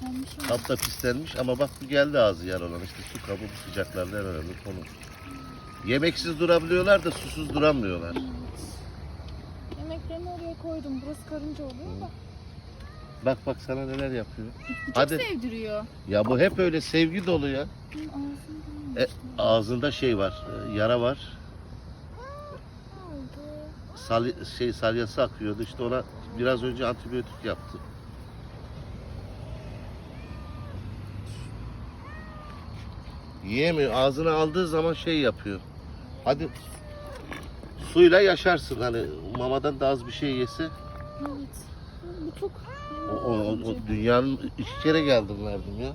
Pislenmiş mi? Kap da pislenmiş ama bak bir geldi ağzı yer olan. İşte su kabı bu sıcaklarda en önemli konu. Yemeksiz durabiliyorlar da susuz duramıyorlar. Yemeklerini oraya koydum. Burası karınca oluyor da. Bak bak sana neler yapıyor. Bu çok Hadi. sevdiriyor. Ya bu hep öyle sevgi dolu ya. E, ağzında şey var, e, yara var. Sal, şey salyası akıyordu. İşte ona biraz önce antibiyotik yaptı. Yiyemiyor. Ağzına aldığı zaman şey yapıyor. Hadi suyla yaşarsın hani mamadan da az bir şey yese. Evet. Bu çok... O, o, o- dünyanın iki kere geldim verdim ya.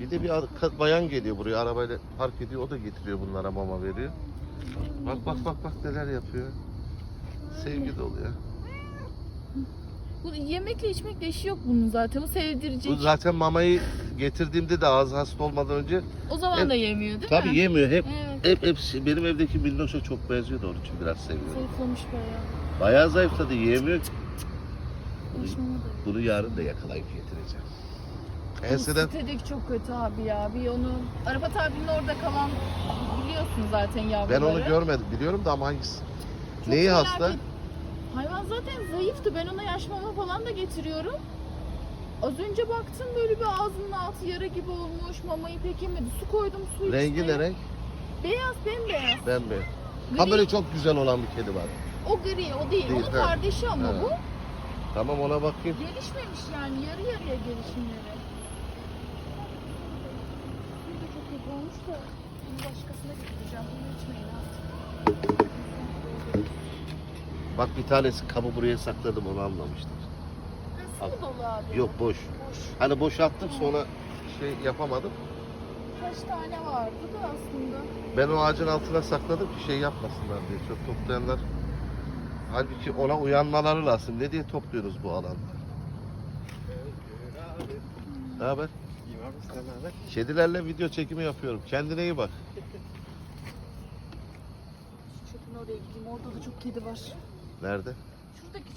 Bir de bir bayan geliyor buraya arabayla park ediyor o da getiriyor bunlara mama veriyor. Bak bak bak bak neler yapıyor. Sevgi dolu ya. Bu yemekle içmekle işi yok bunun zaten. Bu sevdirecek. Bu zaten mamayı getirdiğimde de ağzı hasta olmadan önce O zaman Evet. da yemiyor değil mi? tabii yemiyor hep Evet. hep hepsi benim evdeki minnoşa çok benziyor da onun için biraz seviyorum. Zayıflamış bayağı. Bayağı zayıfladı yiyemiyor. Da. Bunu yarın da yakalayıp getireceğim. Enseden Sitedeki çok kötü abi ya. Bir onu Arafat abinin orada kalan biliyorsun zaten yavruları. ben onu görmedim biliyorum da ama hangisi? Çok Neyi merak hasta? et- Hayvan zaten zayıftı. Ben ona yaş mama falan da getiriyorum. Az önce baktım böyle bir ağzının altı yara gibi olmuş. Mamayı pek yemedi. Su koydum su Rengi içmeye. ne renk? Beyaz bembeyaz. Bembeyaz. Ha Gri, böyle çok güzel olan bir kedi var. O gri o değil. Değil, Onun ha. kardeşi ama Ha. bu. Tamam ona bakayım. Gelişmemiş yani. Yarı yarıya gelişimleri. Bir de çok kötü olmuş da bunu başkasına getireceğim. Bunu içmeyin artık. Bak bir tanesi kabı buraya sakladım onu anlamıştır. Mu dolu abi? Yok boş. Boş. Hani boşalttım sonra şey yapamadım. Kaç tane vardı da aslında. Ben o ağacın altına sakladım ki şey yapmasınlar diye. Çok toplayanlar Halbuki ona uyanmaları lazım. Ne diye topluyoruz bu alanda? Ne haber? Kedilerle video çekimi yapıyorum. Kendine iyi bak. Şu çöpün oraya gideyim. Orada da çok kedi var. Nerede? Şuradaki